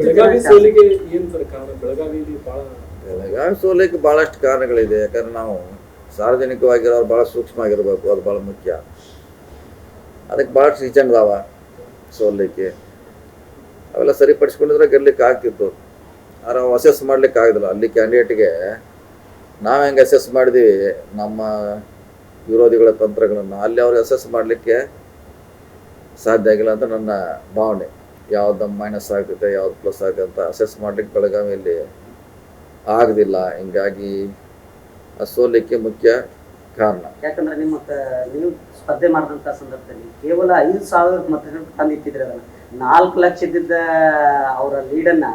ಬೆಳಗಾವಿ ಸೋಲಿಗೆ ಬೆಳಗಾವಿ ಸೋಲಕ್ಕೆ ಬಹಳಷ್ಟು ಕಾರಣಗಳಿದೆ. ಯಾಕಂದ್ರೆ ನಾವು ಸಾರ್ವಜನಿಕವಾಗಿರೋರು ಬಹಳ ಸೂಕ್ಷ್ಮ ಆಗಿರಬೇಕು ಅದು ಬಹಳ ಮುಖ್ಯ. ಅದಕ್ಕೆ ಭಾಳಷ್ಟು ರೀಸನ್ ಅದಾವ ಸೋಲಿಕ್ಕೆ. ಅವೆಲ್ಲ ಸರಿಪಡಿಸ್ಕೊಂಡಿದ್ರೆ ಗೆಲ್ಲಕ್ಕೆ ಆಗ್ತಿತ್ತು. ಆದ್ರೆ ಅವು ಅಸೆಸ್ ಮಾಡ್ಲಿಕ್ಕೆ ಆಗೋದಿಲ್ಲ ಅಲ್ಲಿ ಕ್ಯಾಂಡಿಡೇಟ್ಗೆ ನಾವು ಹೆಂಗೆ ಅಸೆಸ್ ಮಾಡಿದ್ವಿ? ನಮ್ಮ ವಿರೋಧಿಗಳ ತಂತ್ರಗಳನ್ನು. ಅಲ್ಲಿ ಅವ್ರಿಗೆ ಅಸೆಸ್ ಮಾಡಲಿಕ್ಕೆ ಸಾಧ್ಯ ಆಗಿಲ್ಲ ಅಂತ ನನ್ನ ಭಾವನೆ. ಯಾವ್ದು ಮೈನಸ್ ಆಗುತ್ತೆ ಯಾವ್ದು ಪ್ಲಸ್ ಆಗ್ತಿದೆ ಅಂತ ಅಸೆಸ್ ಮಾಡ್ಲಿಕ್ಕೆ ಬೆಳಗಾವಿಯಲ್ಲಿ ಆಗದಿಲ್ಲ. ಹಿಂಗಾಗಿ ಆ ಸೋಲಿಕ್ಕೆ ಮುಖ್ಯ ಕಾರಣ. ಯಾಕಂದ್ರೆ ನಿಮ್ಮ ನೀವು ಸ್ಪರ್ಧೆ ಮಾಡಿದಂತ ಸಂದರ್ಭದಲ್ಲಿ ಕೇವಲ ಐದು ಸಾವಿರ ಮತಗಳು ತಂದಿಟ್ಟಿದ್ರೆ ಅದನ್ನ. ನಾಲ್ಕು ಲಕ್ಷ ಇದ್ದಿದ್ದ ಅವರ ಲೀಡನ್ನ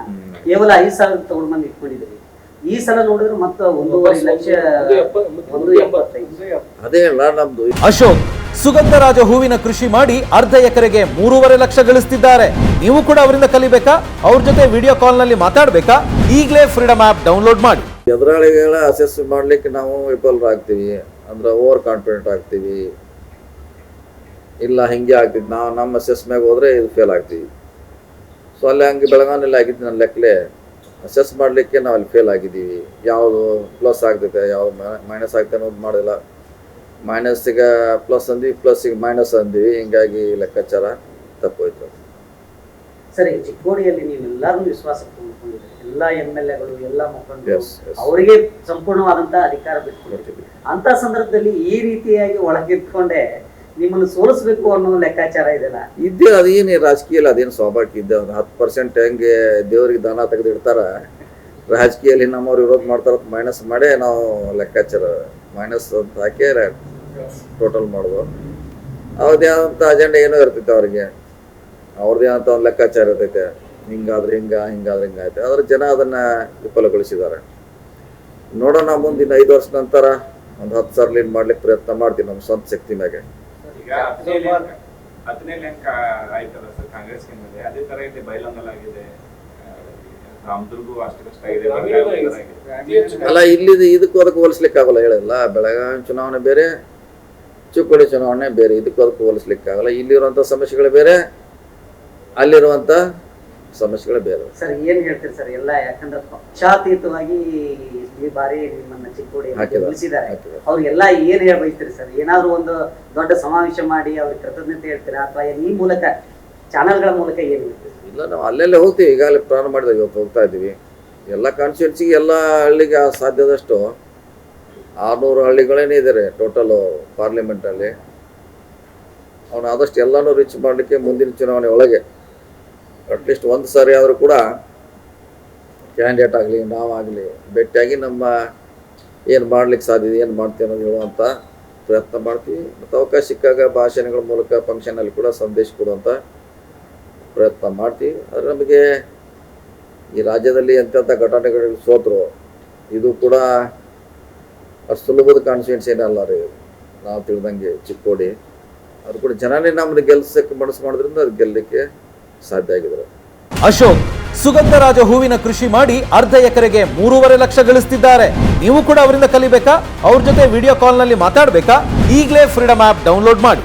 ಕೇವಲ ಐದು ಸಾವಿರ ತಗೊಂಡು ಬಂದು ಇಟ್ಕೊಂಡಿದ್ರಿ ಈ ಸಲ ನೋಡಿದ್ರೆ ಮತ್ತೆ ಒಂದೂವರೆ ಲಕ್ಷ ಒಂದು ಎಪ್ಪ- ಒಂದು ಎಪ್ಪತ್ತೈದು ಅದೇ ಅಲ್ಲ ನಮ್ದು. ಅಶೋಕ್ ಸುಗಂಧರಾಜ ಹೂವಿನ ಕೃಷಿ ಮಾಡಿ ಅರ್ಧ ಎಕರೆಗೆ ಮೂರುವರೆ ಲಕ್ಷ ಗಳಿಸ್ತಿದ್ದಾರೆ. ನೀವು ಕೂಡ ಅವರಿಂದ ಕಲಿಬೇಕಾ? ಅವ್ರ ಜೊತೆ ವಿಡಿಯೋ ಕಾಲ್ನಲ್ಲಿ ಮಾತಾಡಬೇಕಾ? ಈಗಲೇ ಫ್ರೀಡಮ್ ಆಪ್ ಡೌನ್ಲೋಡ್ ಮಾಡಿ. ಎದುರಾಳಿಗಳ ಅಸೆಸ್ ಮಾಡ್ಲಿಕ್ಕೆ ನಾವು ವಿಫಲರಾಗ್ತೀವಿ. ಅಂದ್ರೆ ಓವರ್ ಕಾನ್ಫಿಡೆಂಟ್ ಆಗ್ತೀವಿ. ಇಲ್ಲ ಹಿಂಗೆ ಆಗ್ತಿದ್ ನಾವು ನಮ್ಮ ಅಸೆಸ್ ಮ್ಯಾಗ ಹೋದ್ರೆ ಇದು ಫೇಲ್ ಆಗ್ತೀವಿ. ಸೊ ಅಲ್ಲಿ ಹಂಗೆ ಬೆಳಗಾವಿನಲ್ಲಿ ಆಗಿದ್ದು ನನ್ನ ಲೆಕ್ಕಲೆ ಅಸೆಸ್ ಮಾಡಲಿಕ್ಕೆ ನಾವು ಅಲ್ಲಿ ಫೇಲ್ ಆಗಿದ್ದೀವಿ. ಯಾವುದು ಪ್ಲಸ್ ಆಗ್ತೈತೆ, ಯಾವುದು ಮೈನಸ್ ಆಗ್ತೈತೆ ಅನ್ನೋದು ಮಾಡಿಲ್ಲ. ಮೈನಸ್ಸಿಗೆ ಪ್ಲಸ್ ಅಂದ್ವಿ ಪ್ಲಸ್ಸಿಗೆ ಮೈನಸ್ ಅಂದ್ವಿ. ಹಿಂಗಾಗಿ ಲೆಕ್ಕಾಚಾರ ತಪ್ಪೋಯ್ತು. ಸರಿ ಚಿಕ್ಕೋಡಿಯಲ್ಲಿ ನೀವೆಲ್ಲರೂ ವಿಶ್ವಾಸ ಕೊಂಡ್ಕೊಂಡಿದ್ರಿ ಎಲ್ಲಾ ಎಂ ಎಲ್ ಎಗಳು ಎಲ್ಲಾ ಮುಖಂಡರು. ಅವರಿಗೆ ಸಂಪೂರ್ಣವಾದಂತ ಅಧಿಕಾರ ಬಿಟ್ಕೊಡ್ತೀವಿ ಅಂತ ಸಂದರ್ಭದಲ್ಲಿ ಈ ರೀತಿಯಾಗಿ ಒಳಗಿಟ್ಕೊಂಡೆ ನಿಮ್ಮನ್ನು ಸೋಲಿಸ್ಬೇಕು ಅನ್ನೋ ಲೆಕ್ಕಾಚಾರ ಇದೆಲ್ಲ ಇದ್ದೇ ಅದೇನು ರಾಜಕೀಯ ಅದೇನು ಸ್ವಾಭಾವಿಕ ಇದ್ದೆ ಒಂದು ಹತ್ತು ಪರ್ಸೆಂಟ್ ಹೆಂಗೆ ದೇವರಿಗೆ ದಾನ ತೆಗೆದಿಡ್ತಾರ ರಾಜಕೀಯದಲ್ಲಿ ನಮ್ಮವ್ರು ವಿರೋಧ ಮಾಡ್ತಾರ ಮೈನಸ್ ಮಾಡೇ ನಾವು ಲೆಕ್ಕಾಚಾರ ಮೈನಸ್ ಅಂತ ಹಾಕಿ ಟೋಟಲ್ ಮಾಡೋದು ಅವ್ರದ್ದೇ ಆದಂಥ ಅಜೆಂಡಾ ಏನೋ ಇರ್ತೈತೆ ಅವ್ರಿಗೆ. ಅವ್ರದ್ದೇ ಆದಂಥ ಒಂದು ಲೆಕ್ಕಾಚಾರ ಇರ್ತೈತೆ. ಹಿಂಗಾದ್ರೆ ಹಿಂಗ ಹಿಂಗಾದ್ರೆ ಹಿಂಗಾಯ್ತು ಆದ್ರೆ ಜನ ಅದನ್ನ ವಿಫಲಗೊಳಿಸಿದ್ದಾರೆ. ನೋಡೋಣ ಮುಂದಿನ ಐದು ವರ್ಷ ನಂತರ ಒಂದು ಹತ್ತು ಸಾವಿರ ಲೀನ್ ಮಾಡ್ಲಿಕ್ಕೆ ಪ್ರಯತ್ನ ಮಾಡ್ತೀವಿ ನಮ್ಮ ಸ್ವಂತ ಶಕ್ತಿ ಮ್ಯಾಗೆ. ಆಯ್ತಲ್ಲ ಸರ್ ಕಾಂಗ್ರೆಸ್ ಮೇಲೆ ಅದೇ ತರ ಬೈಲಂಗಲ್ ಆಗಿದೆ. ಅಲ್ಲ ಇಲ್ಲಿ ಇದಕ್ಕೂ ಅದಕ್ಕೆ ಹೋಲಿಸ್ಲಿಕ್ಕೆ ಆಗಲ್ಲ ಹೇಳಲ್ಲ ಬೆಳಗಾವಿ ಚುನಾವಣೆ ಬೇರೆ ಚಿಕ್ಕೋಡಿ ಚುನಾವಣೆ ಬೇರೆ ಇದಕ್ಕೂ ಅದಕ್ಕೂ ಹೋಲಿಸ್ಲಿಕ್ಕೆ ಆಗಲ್ಲ ಇಲ್ಲಿರುವಂಥ ಸಮಸ್ಯೆಗಳು ಬೇರೆ ಅಲ್ಲಿರುವಂತ ಸಮಸ್ಯೆಗಳು ಬೇರೆ. ಸರ್ ಏನ್ ಹೇಳ್ತೀರಿ ಸರ್? ಎಲ್ಲ ಯಾಕಂದ್ರೆ ಪಕ್ಷಾತೀತವಾಗಿ ಈ ಬಾರಿ ನಿಮ್ಮನ್ನ ಚಿಕ್ಕೋಡಿ ಹಾಕಿದ್ದಾರೆ. ಅವ್ರಿಗೆಲ್ಲ ಏನ್ ಹೇಳ್ಬೈತೀರಿ ಸರ್? ಏನಾದ್ರು ಒಂದು ದೊಡ್ಡ ಸಮಾವೇಶ ಮಾಡಿ ಅವ್ರಿಗೆ ಕೃತಜ್ಞತೆ ಹೇಳ್ತೀರಾ? ಅಥವಾ ಈ ಮೂಲಕ ಚಾನೆಲ್ಗಳ ಮೂಲಕ ಏನ್ ಹೇಳ್ತೀರಿ ಇಲ್ಲ ನಾವು ಅಲ್ಲೆಲ್ಲೇ ಹೋಗ್ತೀವಿ. ಈಗಾಗಲೇ ಪ್ರಾರಂಭ ಮಾಡಿದಾಗ ಇವತ್ತು ಹೋಗ್ತಾ ಇದ್ದೀವಿ. ಎಲ್ಲ ಕಾನ್ಸ್ಟಿಟ್ಯೂನ್ಸಿಗೆ ಎಲ್ಲ ಹಳ್ಳಿಗೆ ಸಾಧ್ಯದಷ್ಟು ಆರುನೂರು ಹಳ್ಳಿಗಳೇನೇ ಇದ್ದಾರೆ ಟೋಟಲು ಪಾರ್ಲಿಮೆಂಟಲ್ಲಿ ಅವನು ಆದಷ್ಟು ಎಲ್ಲನೂ ರೀಚ್ ಮಾಡಲಿಕ್ಕೆ ಮುಂದಿನ ಚುನಾವಣೆ ಒಳಗೆ ಅಟ್ಲೀಸ್ಟ್ ಒಂದು ಸಾರಿ ಆದರೂ ಕೂಡ ಕ್ಯಾಂಡಿಡೇಟ್ ಆಗಲಿ ನಾವಾಗಲಿ ಭೇಟಿಯಾಗಿ ನಮ್ಮ ಏನು ಮಾಡ್ಲಿಕ್ಕೆ ಸಾಧ್ಯ ಏನು ಮಾಡ್ತೀವಿ ಅನ್ನೋದು ಹೇಳುವಂಥ ಪ್ರಯತ್ನ ಮಾಡ್ತೀವಿ. ಮತ್ತು ಅವಕಾಶ ಸಿಕ್ಕಾಗ ಭಾಷಣಗಳ ಮೂಲಕ ಫಂಕ್ಷನಲ್ಲಿ ಕೂಡ ಸಂದೇಶ ಕೊಡುವಂಥ ಪ್ರಯತ್ನ ಮಾಡ್ತೀವಿ. ಆದರೆ ನಮಗೆ ಈ ರಾಜ್ಯದಲ್ಲಿ ಎಂತೆಂಥ ಘಟನೆಗಳು ಸೋತರು, ಇದು ಕೂಡ ಅಷ್ಟು ಸುಲಭದ ಕಾನ್ಫಿಡೆನ್ಸ್ ಏನಲ್ಲ ರೀ. ನಾವು ತಿಳಿದಂಗೆ ಚಿಕ್ಕೋಡಿ. ಅದು ಕೂಡ ಜನನೇ ನಮ್ಮನ್ನು ಗೆಲ್ಸಕ್ಕೆ ಮನಸ್ಸು ಮಾಡೋದ್ರಿಂದ ಅದು ಗೆಲ್ಲಕ್ಕೆ ಸಾಧ್ಯ ಆಗಿದ್ರು. ಅಶೋಕ್ ಸುಗಂಧರಾಜ ಹೂವಿನ ಕೃಷಿ ಮಾಡಿ ಅರ್ಧ ಎಕರೆಗೆ ಮೂರುವರೆ ಲಕ್ಷ ಗಳಿಸ್ತಿದ್ದಾರೆ. ನೀವು ಕೂಡ ಅವರಿಂದ ಕಲಿಬೇಕಾ? ಅವ್ರ ಜೊತೆ ವಿಡಿಯೋ ಕಾಲ್ನಲ್ಲಿ ಮಾತಾಡಬೇಕಾ? ಈಗಲೇ ಫ್ರೀಡಮ್ ಆಪ್ ಡೌನ್ಲೋಡ್ ಮಾಡಿ.